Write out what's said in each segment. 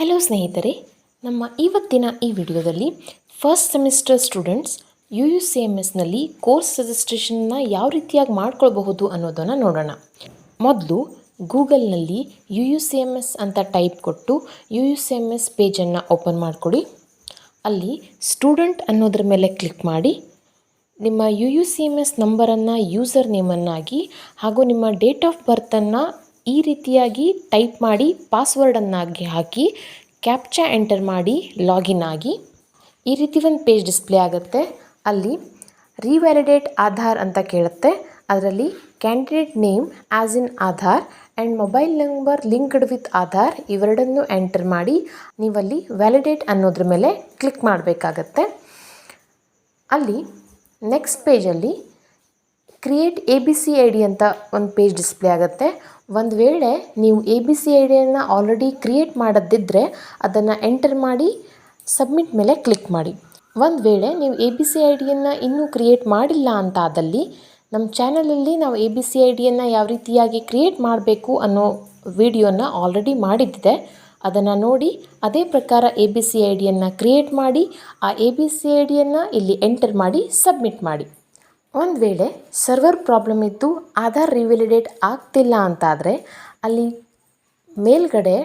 Hello ಸ್ನೇಹಿತರೆ. ನಮ್ಮ ಇವತ್ತಿನ ಈ ವಿಡಿಯೋದಲ್ಲಿ first semester students U U C M ಎಸ್ನಲ್ಲಿ course ರಿಜಿಸ್ಟ್ರೇಷನ್ನ ಯಾವ ರೀತಿಯಾಗಿ ಮಾಡ್ಕೊಳ್ಬಹುದು ಅನ್ನೋದನ್ನು ನೋಡೋಣ. ಮೊದಲು ಗೂಗಲ್ನಲ್ಲಿ U U C M S ಅಂತ ಟೈಪ್ ಕೊಟ್ಟು U U C M S ಪೇಜನ್ನು open ಮಾಡಿಕೊಡಿ. ಅಲ್ಲಿ ಸ್ಟೂಡೆಂಟ್ ಅನ್ನೋದ್ರ ಮೇಲೆ ಕ್ಲಿಕ್ ಮಾಡಿ. ನಿಮ್ಮ U U C M S ನಂಬರನ್ನು ಯೂಸರ್ ನೇಮನ್ನಾಗಿ ಹಾಗೂ ನಿಮ್ಮ ಡೇಟ್ ಆಫ್ ಬರ್ತನ್ನು ಈ ರೀತಿಯಾಗಿ ಟೈಪ್ ಮಾಡಿ ಪಾಸ್ವರ್ಡನ್ನಾಗಿ ಹಾಕಿ ಕ್ಯಾಪ್ಚಾ ಎಂಟರ್ ಮಾಡಿ ಲಾಗಿನ್ ಆಗಿ. ಈ ರೀತಿ ಒಂದು ಪೇಜ್ ಡಿಸ್ಪ್ಲೇ ಆಗುತ್ತೆ. ಅಲ್ಲಿ ರೀವ್ಯಾಲಿಡೇಟ್ ಆಧಾರ್ ಅಂತ ಕೇಳುತ್ತೆ. ಅದರಲ್ಲಿ candidate name as in Aadhaar and mobile number linked with Aadhaar ಇವೆರಡನ್ನು ಎಂಟರ್ ಮಾಡಿ ನೀವಲ್ಲಿ ವ್ಯಾಲಿಡೇಟ್ ಅನ್ನೋದ್ರ ಮೇಲೆ ಕ್ಲಿಕ್ ಮಾಡಬೇಕಾಗತ್ತೆ. ಅಲ್ಲಿ next ಪೇಜಲ್ಲಿ create A B C I D ಅಂತ ಒಂದು ಪೇಜ್ ಡಿಸ್ಪ್ಲೇ ಆಗುತ್ತೆ. ಒಂದು ವೇಳೆ ನೀವು ಎ ಬಿ ಸಿ ಐ ಡಿಯನ್ನು ಆಲ್ರೆಡಿ ಕ್ರಿಯೇಟ್ ಮಾಡದಿದ್ದರೆ ಅದನ್ನು ಎಂಟರ್ ಮಾಡಿ ಸಬ್ಮಿಟ್ ಮೇಲೆ ಕ್ಲಿಕ್ ಮಾಡಿ. ಒಂದು ವೇಳೆ ನೀವು ಎ ಬಿ ಸಿ ಐ ಡಿಯನ್ನು ಇನ್ನೂ ಕ್ರಿಯೇಟ್ ಮಾಡಿಲ್ಲ ಅಂತ ಆದಲ್ಲಿ ನಮ್ಮ ಚಾನಲಲ್ಲಿ ನಾವು ಎ ಬಿ ಸಿ ಐ ಡಿಯನ್ನು ಯಾವ ರೀತಿಯಾಗಿ ಕ್ರಿಯೇಟ್ ಮಾಡಬೇಕು ಅನ್ನೋ ವಿಡಿಯೋನ ಆಲ್ರೆಡಿ ಮಾಡಿದ್ದೆ. ಅದನ್ನು ನೋಡಿ ಅದೇ ಪ್ರಕಾರ ಎ ಬಿ ಸಿ ಐ ಡಿಯನ್ನು ಕ್ರಿಯೇಟ್ ಮಾಡಿ, ಆ ಎ ಬಿ ಸಿ ಐ ಡಿಯನ್ನು ಇಲ್ಲಿ ಎಂಟರ್ ಮಾಡಿ ಸಬ್ಮಿಟ್ ಮಾಡಿ. ಒಂದು ವೇಳೆ ಸರ್ವರ್ ಪ್ರಾಬ್ಲಮ್ ಇದ್ದು ಆಧಾರ್ ರಿವ್ಯಾಲಿಡೇಟ್ ಆಗ್ತಿಲ್ಲ ಅಂತಾದರೆ ಅಲ್ಲಿ ಮೇಲ್ಗಡೆ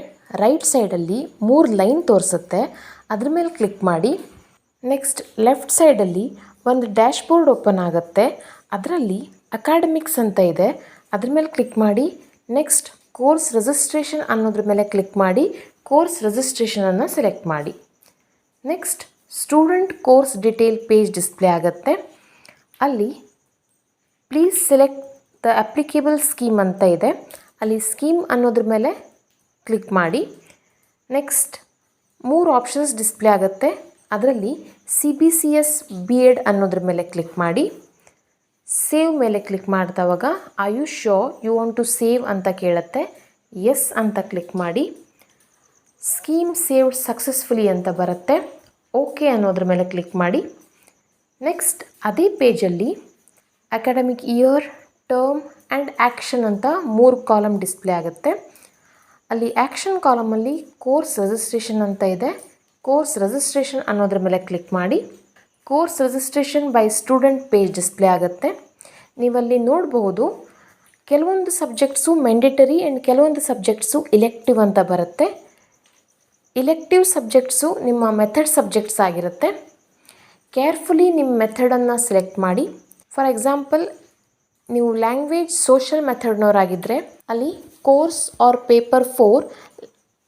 ರೈಟ್ ಸೈಡಲ್ಲಿ ಮೂರು ಲೈನ್ ತೋರಿಸುತ್ತೆ. ಅದ್ರ ಮೇಲೆ ಕ್ಲಿಕ್ ಮಾಡಿ. ನೆಕ್ಸ್ಟ್ ಲೆಫ್ಟ್ ಸೈಡಲ್ಲಿ ಒಂದು ಡ್ಯಾಶ್ಬೋರ್ಡ್ ಓಪನ್ ಆಗುತ್ತೆ. ಅದರಲ್ಲಿ ಅಕಾಡೆಮಿಕ್ಸ್ ಅಂತ ಇದೆ. ಅದ್ರ ಮೇಲೆ ಕ್ಲಿಕ್ ಮಾಡಿ. ನೆಕ್ಸ್ಟ್ ಕೋರ್ಸ್ ರಿಜಿಸ್ಟ್ರೇಷನ್ ಅನ್ನೋದ್ರ ಮೇಲೆ ಕ್ಲಿಕ್ ಮಾಡಿ. ಕೋರ್ಸ್ ರಿಜಿಸ್ಟ್ರೇಷನನ್ನು ಸೆಲೆಕ್ಟ್ ಮಾಡಿ. Next student course detail page display ಆಗುತ್ತೆ. ಅಲ್ಲಿ please select the applicable scheme ಅಂತ ಇದೆ. ಅಲ್ಲಿ ಸ್ಕೀಮ್ ಅನ್ನೋದ್ರ ಮೇಲೆ ಕ್ಲಿಕ್ ಮಾಡಿ. ನೆಕ್ಸ್ಟ್ ಮೂರು ಆಪ್ಷನ್ಸ್ ಡಿಸ್ಪ್ಲೇ ಆಗುತ್ತೆ. ಅದರಲ್ಲಿ C B C S B Ed ಅನ್ನೋದ್ರ ಮೇಲೆ ಕ್ಲಿಕ್ ಮಾಡಿ. ಸೇವ್ ಮೇಲೆ click ಮಾಡಿದವಾಗ I you sure you want to save ಅಂತ ಕೇಳುತ್ತೆ. ಎಸ್ ಅಂತ ಕ್ಲಿಕ್ ಮಾಡಿ. ಸ್ಕೀಮ್ ಸೇವ್ಡ್ ಸಕ್ಸಸ್ಫುಲಿ ಅಂತ ಬರುತ್ತೆ. ಓಕೆ ಅನ್ನೋದ್ರ ಮೇಲೆ ಕ್ಲಿಕ್ ಮಾಡಿ. ನೆಕ್ಸ್ಟ್ ಅದೇ ಪೇಜಲ್ಲಿ academic year term and action ಅಂತ ಮೂರು ಕಾಲಮ್ ಡಿಸ್ಪ್ಲೇ ಆಗುತ್ತೆ. ಅಲ್ಲಿ ಆ್ಯಕ್ಷನ್ ಕಾಲಮಲ್ಲಿ ಕೋರ್ಸ್ ರಿಜಿಸ್ಟ್ರೇಷನ್ ಅಂತ ಇದೆ. ಕೋರ್ಸ್ ರಿಜಿಸ್ಟ್ರೇಷನ್ ಅನ್ನೋದ್ರ ಮೇಲೆ ಕ್ಲಿಕ್ ಮಾಡಿ. Course registration by student page display ಆಗುತ್ತೆ. ನೀವಲ್ಲಿ ನೋಡಬಹುದು, ಕೆಲವೊಂದು ಸಬ್ಜೆಕ್ಟ್ಸು ಮೆಂಡೇಟರಿ ಆ್ಯಂಡ್ ಕೆಲವೊಂದು ಸಬ್ಜೆಕ್ಟ್ಸು ಇಲೆಕ್ಟಿವ್ ಅಂತ ಬರುತ್ತೆ. ಇಲೆಕ್ಟಿವ್ ಸಬ್ಜೆಕ್ಟ್ಸು ನಿಮ್ಮ ಮೆಥಡ್ ಸಬ್ಜೆಕ್ಟ್ಸ್ ಆಗಿರುತ್ತೆ. ಕೇರ್ಫುಲಿ ನಿಮ್ಮ ಮೆಥಡನ್ನು ಸೆಲೆಕ್ಟ್ ಮಾಡಿ. ಫಾರ್ ಎಕ್ಸಾಂಪಲ್ ನೀವು ಲ್ಯಾಂಗ್ವೇಜ್ ಸೋಷಲ್ ಮೆಥಡ್ನವರಾಗಿದ್ದರೆ ಅಲ್ಲಿ course or paper four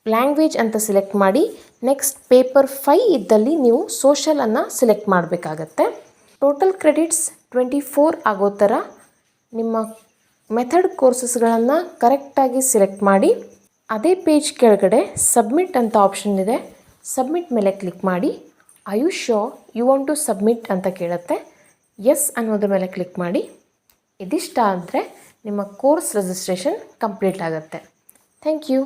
language ಅಂತ ಸೆಲೆಕ್ಟ್ ಮಾಡಿ. ನೆಕ್ಸ್ಟ್ ಪೇಪರ್ ಫೈ ಇದ್ದಲ್ಲಿ ನೀವು ಸೋಷಲನ್ನು ಸೆಲೆಕ್ಟ್ ಮಾಡಬೇಕಾಗತ್ತೆ. ಟೋಟಲ್ ಕ್ರೆಡಿಟ್ಸ್ ಟ್ವೆಂಟಿ ಫೋರ್ ಆಗೋ ಥರ ನಿಮ್ಮ ಮೆಥಡ್ ಕೋರ್ಸಸ್ಗಳನ್ನು ಕರೆಕ್ಟಾಗಿ ಸೆಲೆಕ್ಟ್ ಮಾಡಿ. ಅದೇ ಪೇಜ್ ಕೆಳಗಡೆ ಸಬ್ಮಿಟ್ ಅಂತ ಆಪ್ಷನ್ ಇದೆ. ಸಬ್ಮಿಟ್ ಮೇಲೆ ಕ್ಲಿಕ್ ಮಾಡಿ. You sure you want to submit ಅಂತ ಕೇಳುತ್ತೆ. ಎಸ್ ಅನ್ನೋದ್ರ ಮೇಲೆ ಕ್ಲಿಕ್ ಮಾಡಿ. ಇದಿಷ್ಟ ಆದರೆ ನಿಮ್ಮ ಕೋರ್ಸ್ ರಿಜಿಸ್ಟ್ರೇಷನ್ ಕಂಪ್ಲೀಟ್ ಆಗುತ್ತೆ. Thank you